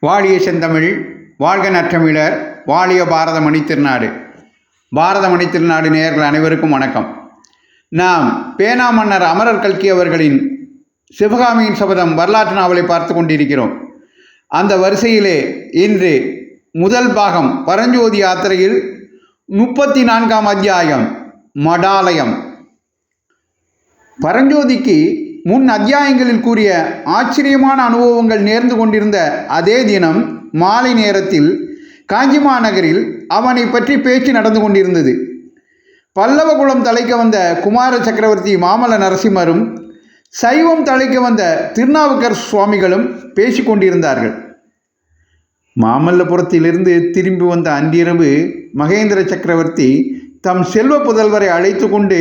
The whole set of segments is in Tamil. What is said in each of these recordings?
வாழிய செந்தமிழ் வாழ்க நற்றமிழர் வாழிய பாரத மணித்திருநாடு பாரத மணித்திருநாடு நேயர்கள் அனைவருக்கும் வணக்கம். நாம் பேனா மன்னர் அமரர் கல்கி அவர்களின் சிவகாமியின் சபதம் வரலாற்று நாவலை பார்த்து கொண்டிருக்கிறோம். அந்த வரிசையிலே இன்று முதல் பாகம் பரஞ்சோதி யாத்திரையில் முப்பத்தி நான்காம் அத்தியாயம் மடாலயம். பரஞ்சோதிக்கு முன் அத்தியாயங்களில் கூறிய ஆச்சரியமான அனுபவங்கள் நேர்ந்து கொண்டிருந்த அதே தினம் மாலை நேரத்தில் காஞ்சி மாநகரில் அவனை பற்றி பேச்சு நடந்து கொண்டிருந்தது. பல்லவகுலம் தலைக்க வந்த குமார சக்கரவர்த்தி மாமல்ல நரசிம்மரும் சைவம் தலைக்க வந்த திருநாவுக்கர் சுவாமிகளும் பேசி கொண்டிருந்தார்கள். மாமல்லபுரத்திலிருந்து திரும்பி வந்த அன்றிரவு மகேந்திர சக்கரவர்த்தி தம் செல்வ புதல்வரை அழைத்து கொண்டு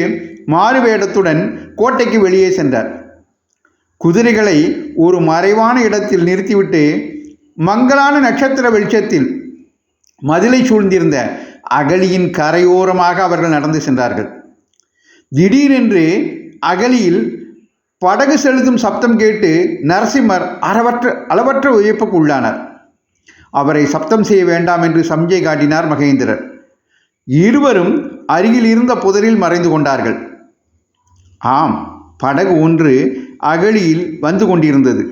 மாறுவேடத்துடன் கோட்டைக்கு வெளியே சென்றார். குதிரைகளை ஒரு மறைவான இடத்தில் நிறுத்திவிட்டு மங்கலான நட்சத்திர வெளிச்சத்தில் மதிலை சூழ்ந்திருந்த அகலியின் கரையோரமாக அவர்கள் நடந்து சென்றார்கள். திடீரென்று அகலியில் படகு செலுத்தும் சப்தம் கேட்டு நரசிம்மர் அறவற்ற அளவற்ற உயிர்ப்புக்கு உள்ளானார். அவரை சப்தம் செய்ய வேண்டாம் என்று சம்ஜை காட்டினார் மகேந்திரர். இருவரும் அருகில் இருந்த புதரில் மறைந்து கொண்டார்கள். ஆம் படகு ஒன்று அகழியில் வந்து கொண்டிருந்தது.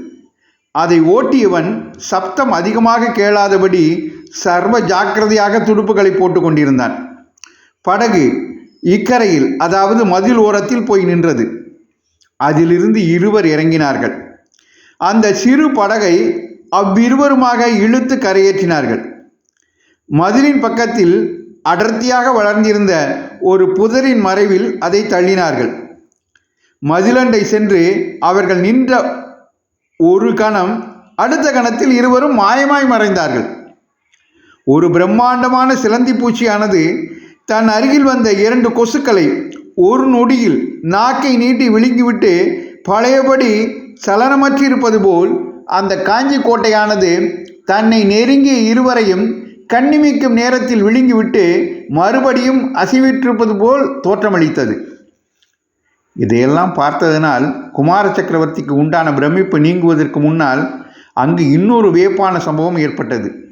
அதை ஓட்டியவன் சப்தம் அதிகமாக கேளாதபடி சர்வ ஜாக்கிரதையாக துடுப்புகளை போட்டு கொண்டிருந்தான். படகு இக்கரையில் அதாவது மதில் ஓரத்தில் போய் நின்றது. அதிலிருந்து இருவர் இறங்கினார்கள். அந்த சிறு படகை அவ்விருவருமாக இழுத்து கரையேற்றினார்கள். மதிலின் பக்கத்தில் அடர்த்தியாக வளர்ந்திருந்த ஒரு புதரின் மறைவில் அதை தள்ளினார்கள். மதிலண்டை சென்று அவர்கள் நின்ற ஒரு கணம் அடுத்த கணத்தில் இருவரும் மாயமாய் மறைந்தார்கள். ஒரு பிரம்மாண்டமான சிலந்தி பூச்சியானது தன் அருகில் வந்த இரண்டு கொசுக்களை ஒரு நொடியில் நாக்கை நீட்டி விழுங்கிவிட்டு பழையபடி சலனமற்றிருப்பது போல் அந்த காஞ்சி கோட்டையானது தன்னை நெருங்கிய இருவரையும் கண்ணிமிக்கும் நேரத்தில் விழுங்கிவிட்டு மறுபடியும் அசைவிட்டிருப்பது போல் தோற்றமளித்தது. இதையெல்லாம் பார்த்ததனால் குமார சக்கரவர்த்திக்கு உண்டான பிரமிப்பு நீங்குவதற்கு முன்னால் அங்கு இன்னொரு வியப்பான சம்பவம் ஏற்பட்டது.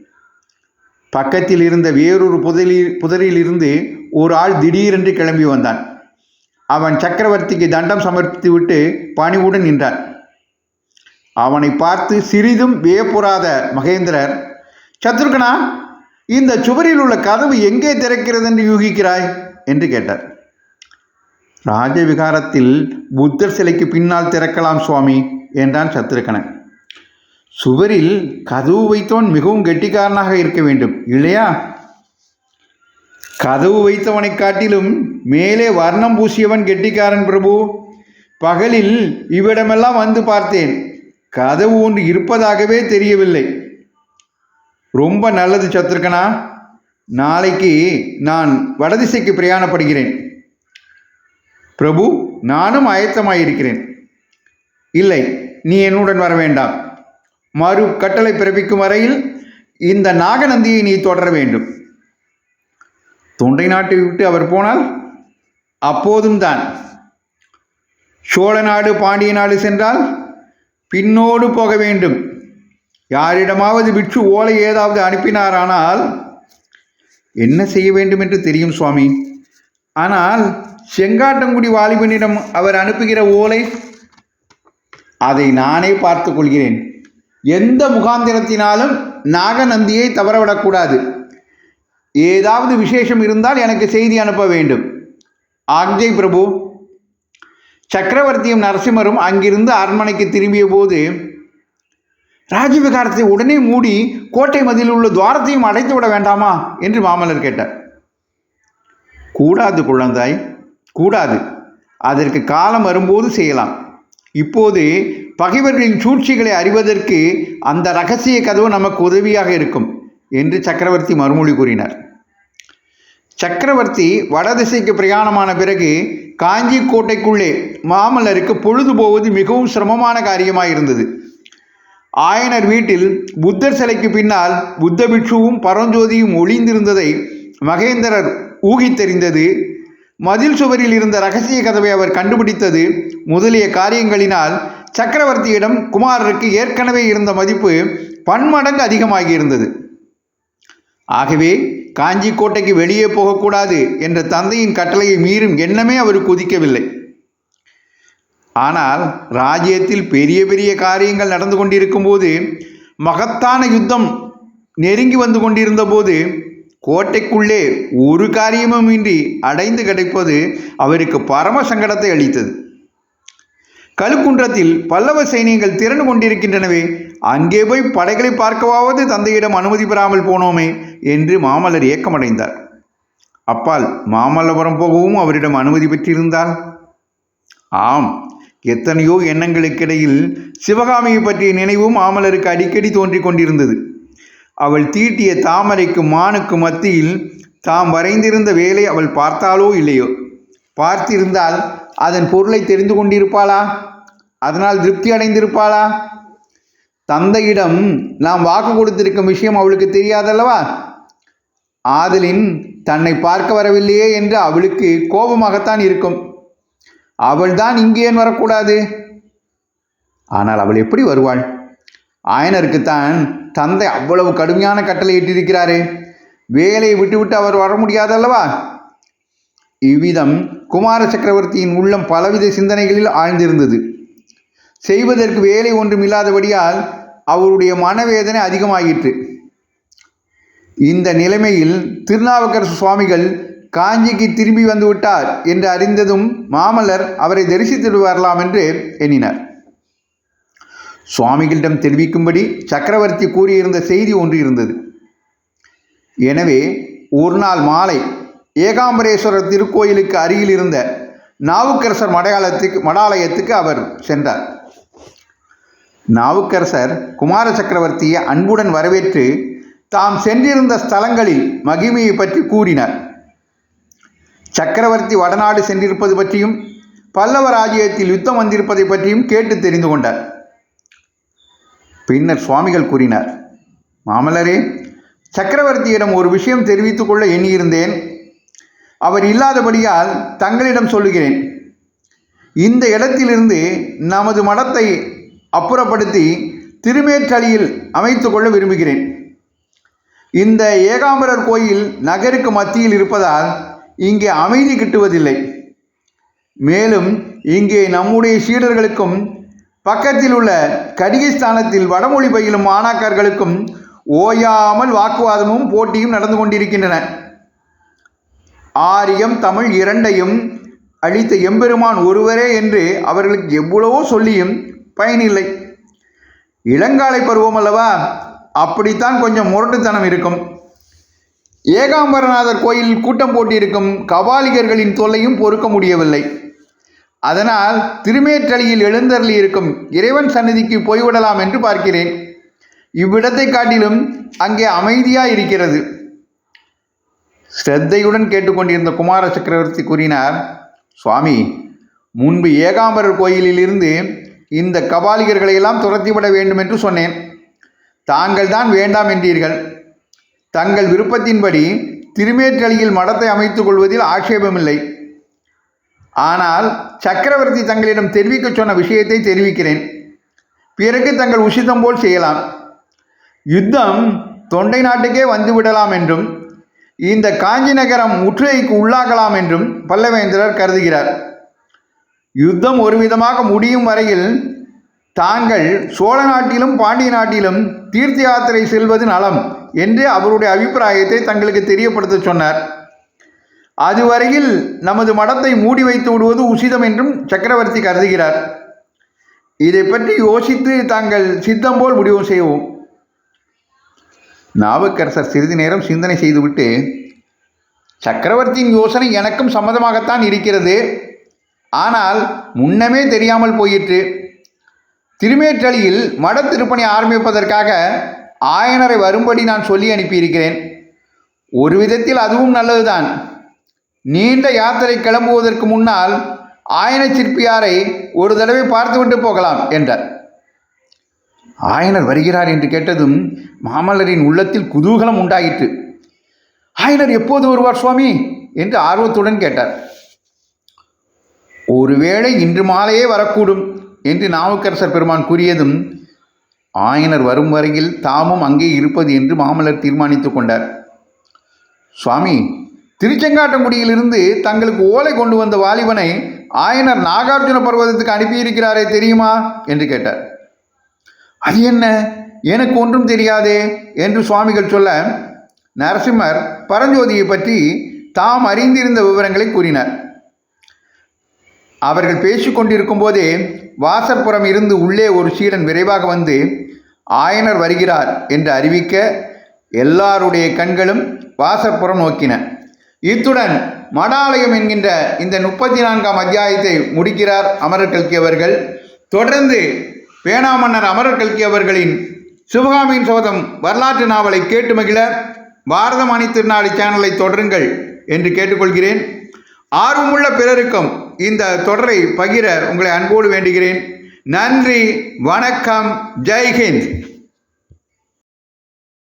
பக்கத்தில் இருந்த வேறொரு புதலில் புதரிலிருந்து ஒரு ஆள் திடீரென்று கிளம்பி வந்தான். அவன் சக்கரவர்த்திக்கு தண்டம் சமர்ப்பித்துவிட்டு பணிவுடன் நின்றான். அவனை பார்த்து சிறிதும் வியப்புறாத மகேந்திரர் சத்ருகனா இந்த சுவரில் உள்ள கதவு எங்கே திறக்கிறது என்று யூகிக்கிறாய்? என்று கேட்டார். ராஜவிகாரத்தில் புத்தர் சிலைக்கு பின்னால் திறக்கலாம் சுவாமி என்றான் சத்ருகனன் சுவரில் கதவு வைத்தவன் மிகவும் கெட்டிக்காரனாக இருக்க வேண்டும் இல்லையா? கதவு வைத்தவனை காட்டிலும் மேலே வர்ணம் பூசியவன் கெட்டிக்காரன் பிரபு. பகலில் இவ்விடமெல்லாம் வந்து பார்த்தேன் கதவு ஒன்று இருப்பதாகவே தெரியவில்லை. ரொம்ப நல்லது சத்ருகனா நாளைக்கு நான் வடதிசைக்கு பிரயாணப்படுகிறேன். பிரபு நானும் ஆயத்தமாயிருக்கிறேன் இல்லை நீ என்னுடன் வர வேண்டாம். மறு கட்டளை பிறப்பிக்கும் வரையில் இந்த நாகநந்தியை நீ தொடர வேண்டும். தொண்டை நாட்டை விட்டு அவர் போனால் அப்போதும் தான். சோழ நாடு பாண்டிய நாடு சென்றால் பின்னோடு போக வேண்டும். யாரிடமாவது பிட்சு ஓலை ஏதாவது அனுப்பினாரானால் என்ன செய்ய வேண்டும் என்று தெரியும் சுவாமி. ஆனால் செங்காட்டங்குடி வாலிபனிடம் அவர் அனுப்புகிற ஓலை அதை நானே பார்த்து கொள்கிறேன் எந்த முகாந்திரத்தினாலும் நாகநந்தியை தவறவிடக்கூடாது. ஏதாவது விசேஷம் இருந்தால் எனக்கு செய்தி அனுப்ப வேண்டும். ஆக்ஜை பிரபு சக்கரவர்த்தியும் நரசிம்மரும் அங்கிருந்து அரண்மனைக்கு திரும்பிய போது ராஜவிகாரத்தை உடனே மூடி கோட்டை மதியில் உள்ள துவாரத்தையும் அடைத்து விட வேண்டாமா? என்று மாமல்லர் கேட்டார். கூடாது குழந்தாய். கூடாது. அதற்கு காலம் வரும்போது செய்யலாம். இப்போது பகைவர்களின் சூழ்ச்சிகளை அறிவதற்கு அந்த ரகசிய கதவு நமக்கு உதவியாக இருக்கும் என்று சக்கரவர்த்தி மறுமொழி கூறினார். சக்கரவர்த்தி வடதிசைக்கு பிரயாணமான பிறகு காஞ்சி கோட்டைக்குள்ளே மாமல்லருக்கு பொழுது போவது மிகவும் சிரமமான காரியமாக இருந்தது. ஆயனர் வீட்டில் புத்தர் சிலைக்கு பின்னால் புத்த பிட்சுவும் பரஞ்சோதியும் ஒளிந்திருந்ததை மகேந்திரர் ஊகித்தெறிந்தது மதில் சுவரில் இருந்த ரகசிய கதவை அவர் கண்டுபிடித்தது. முதலிய காரியங்களினால் சக்கரவர்த்தியிடம் குமாரருக்கு ஏற்கனவே இருந்த மதிப்பு பன்மடங்கு அதிகமாகியிருந்தது. ஆகவே காஞ்சி கோட்டைக்கு வெளியே போகக்கூடாது என்ற தந்தையின் கட்டளையை மீறும் எண்ணமே அவர் குதிக்கவில்லை ஆனால் ராஜ்யத்தில் பெரிய பெரிய காரியங்கள் நடந்து கொண்டிருக்கும் போது மகத்தான யுத்தம் நெருங்கி வந்து கொண்டிருந்த போது கோட்டைக்குள்ளே ஒரு காரியமும் இன்றி அடைந்து கிடைப்பது அவருக்கு பரம சங்கடத்தை அளித்தது. கழுக்குன்றத்தில் பல்லவ சைனியங்கள் திரண்டு கொண்டிருக்கின்றனவே அங்கே போய் படைகளை பார்க்கவாவது தந்தையிடம் அனுமதி பெறாமல் போனோமே என்று மாமல்லர் ஏக்கமடைந்தார். அப்பால் மாமல்லபுரம் போகவும் அவரிடம் அனுமதி பெற்றிருந்தால்? ஆம் எத்தனையோ எண்ணங்களுக்கிடையில் சிவகாமியை பற்றிய நினைவும் மாமல்லருக்கு அடிக்கடி தோன்றிக் கொண்டிருந்தது. அவள் தீட்டிய தாமரைக்கு மானுக்கு மத்தியில் தாம் வரைந்திருந்த வேலை அவள் பார்த்தாலோ இல்லையோ? பார்த்திருந்தால் அதன் பொருளை தெரிந்து கொண்டிருப்பாளா? அதனால் திருப்தி அடைந்திருப்பாளா? தந்தையிடம் நாம் வாக்கு கொடுத்திருக்கும் விஷயம் அவளுக்கு தெரியாதல்லவா? ஆதலின் தன்னை பார்க்க வரவில்லையே என்று அவளுக்கு கோபமாகத்தான் இருக்கும். அவள்தான் இங்கே ஏன் வரக்கூடாது. ஆனால் அவள் எப்படி வருவாள்? ஆயனருக்குத்தான் தந்தை அவ்வளவு கடுமையான கட்டளை இட்டிருக்கிறாரே வேலையை விட்டுவிட்டு அவர் வர முடியாதல்லவா? இவ்விதம் குமார சக்கரவர்த்தியின் உள்ளம் பலவித சிந்தனைகளில் ஆழ்ந்திருந்தது. செய்வதற்கு வேலை ஒன்றும் இல்லாதபடியால் அவருடைய மனவேதனை அதிகமாகிற்று இந்த நிலைமையில் திருநாவுக்கரசு சுவாமிகள் காஞ்சிக்கு திரும்பி வந்துவிட்டார் என்று அறிந்ததும் மாமல்லர் அவரை தரிசித்து வரலாம் என்று எண்ணினார். சுவாமிகளிடம் தெரிவிக்கும்படி சக்கரவர்த்தி கூறியிருந்த செய்தி ஒன்று இருந்தது. எனவே ஒரு நாள் மாலை ஏகாம்பரேஸ்வரர் திருக்கோயிலுக்கு அருகில் இருந்த நாவுக்கரசர் மடையாளத்துக்கு மடாலயத்துக்கு அவர் சென்றார். நாவுக்கரசர் குமார சக்கரவர்த்தியை அன்புடன் வரவேற்று தாம் சென்றிருந்த ஸ்தலங்களில் மகிமையை பற்றி கூறினார். சக்கரவர்த்தி வடநாடு சென்றிருப்பது பற்றியும் பல்லவ ராஜ்யத்தில் யுத்தம் வந்திருப்பதை பற்றியும் கேட்டு தெரிந்து கொண்டார். பின்னர் சுவாமிகள் கூறினார் மாமல்லரே சக்கரவர்த்தியிடம் ஒரு விஷயம் தெரிவித்துக் கொள்ள எண்ணியிருந்தேன். அவர் இல்லாதபடியால் தங்களிடம் சொல்லுகிறேன். இந்த இடத்திலிருந்து நமது மடத்தை அப்புறப்படுத்தி திருமேற்றலியில் அமைத்து கொள்ள விரும்புகிறேன். இந்த ஏகாம்பரர் கோயில் நகருக்கு மத்தியில் இருப்பதால் இங்கே அமைதி கிட்டுவதில்லை. மேலும் இங்கே நம்முடைய சீடர்களுக்கும் பக்கத்தில் உள்ள கடிகஸ்தானத்தில் வடமொழி பயிலும் மாணாக்கர்களுக்கும் ஓயாமல் வாக்குவாதமும் போட்டியும் நடந்து கொண்டிருக்கின்றன. ஆரியம் தமிழ் இரண்டையும் அளித்த எம்பெருமான் ஒருவரே என்று அவர்களுக்கு எவ்வளவோ சொல்லியும் பயனில்லை. இளங்காலை பருவம் அல்லவா? அப்படித்தான் கொஞ்சம் முரட்டுத்தனம் இருக்கும். ஏகாம்பரநாதர் கோயில் கூட்டம் போட்டிருக்கும் கபாலிகர்களின் தொல்லையும் பொறுக்க முடியவில்லை. அதனால் திருமேற்றளியில் எழுந்தருளி இருக்கும் இறைவன் சந்நிதிக்கு போய்விடலாம் என்று பார்க்கிறேன். இவ்விடத்தை காட்டிலும் அங்கே அமைதியாக இருக்கிறது ஸ்ரத்தையுடன் கேட்டுக்கொண்டிருந்த குமார சக்கரவர்த்தி கூறினார் சுவாமி முன்பு ஏகாம்பரர் கோயிலிலிருந்து இந்த கபாலிகர்களை எல்லாம் துரத்திவிட வேண்டும் என்று சொன்னேன். தாங்கள் தான் வேண்டாம் என்றீர்கள். தங்கள் விருப்பத்தின்படி திருமேற்றளியில் மடத்தை அமைத்துக் கொள்வதில் ஆட்சேபமில்லை. ஆனால் சக்கரவர்த்தி தங்களிடம் தெரிவிக்க சொன்ன விஷயத்தை தெரிவிக்கிறேன். பிறகு தங்கள் உஷிதம் போல் செய்யலாம். யுத்தம் தொண்டை நாட்டுக்கே வந்துவிடலாம் என்றும் இந்த காஞ்சி நகரம் முற்றுகைக்கு உள்ளாகலாம் என்றும் பல்லவேந்திரர் கருதுகிறார். யுத்தம் ஒரு விதமாக முடியும் வரையில் தாங்கள் சோழ நாட்டிலும் பாண்டிய நாட்டிலும் தீர்த்த யாத்திரை செல்வது நலம் என்று அவருடைய அபிப்பிராயத்தை தங்களுக்கு தெரியப்படுத்த சொன்னார். அதுவரையில் நமது மடத்தை மூடி வைத்து விடுவது உசிதம் என்றும் சக்கரவர்த்தி கருதுகிறார். இதை பற்றி யோசித்து தாங்கள் சித்தம் போல் முடிவு செய்வோம் நாவுக்கரசர் சிறிது நேரம் சிந்தனை செய்துவிட்டு சக்கரவர்த்தியின் யோசனை எனக்கும் சம்மதமாகத்தான் இருக்கிறது. ஆனால் முன்னமே தெரியாமல் போயிற்று. திருமேற்றளியில் மட திருப்பணி ஆரம்பிப்பதற்காக ஆயனரை வரும்படி நான் சொல்லி அனுப்பியிருக்கிறேன். ஒரு விதத்தில் அதுவும் நல்லதுதான். நீண்ட யாத்திரை கிளம்புவதற்கு முன்னால் ஆயன சிற்பியாரை ஒரு தடவை பார்த்துவிட்டு போகலாம் என்றார். ஆயனர் வருகிறார் என்று கேட்டதும் மாமல்லரின் உள்ளத்தில் குதூகலம் உண்டாயிற்று. ஆயனர் எப்போது வருவார் சுவாமி? என்று ஆர்வத்துடன் கேட்டார். ஒருவேளை இன்று மாலையே வரக்கூடும் என்று நாவுக்கரசர் பெருமான் கூறியதும் ஆயனர் வரும் வரையில் தாமும் அங்கே இருப்பது என்று மாமல்லர் தீர்மானித்து கொண்டார். சுவாமி திருச்செங்காட்டங்குடியிலிருந்து தங்களுக்கு ஓலை கொண்டு வந்த வாலிபனை ஆயனர் நாகார்ஜுன பர்வதத்துக்கு அனுப்பியிருக்கிறாரே தெரியுமா? என்று கேட்டார். அது என்ன? எனக்கு ஒன்றும் தெரியாதே என்று சுவாமிகள் சொல்ல நரசிம்மர் பரஞ்சோதியை பற்றி தாம் அறிந்திருந்த விவரங்களை கூறினார். அவர்கள் பேசிக்கொண்டிருக்கும் போதே வாசற்புறம் இருந்து உள்ளே ஒரு சீடன் விரைவாக வந்து ஆயனர் வருகிறார் என்று அறிவிக்க எல்லாருடைய கண்களும் வாசற்புறம் நோக்கின. இத்துடன் மடாலயம் என்கின்ற இந்த முப்பத்தி நான்காம் அத்தியாயத்தை முடிக்கிறார் அமரர் கல்கி அவர்கள். தொடர்ந்து பேனாமன்னர் அமரர் கல்கி அவர்களின் சிவகாமியின் சோதம் வரலாற்று நாவலை கேட்டு மகிழ பாரதமணி திருநாளை சேனலை தொடருங்கள் என்று கேட்டுக்கொள்கிறேன். ஆர்வமுள்ள பிறருக்கும் இந்த தொடரை பகிர உங்களை அன்போடு வேண்டுகிறேன். நன்றி வணக்கம் ஜெய்ஹிந்த்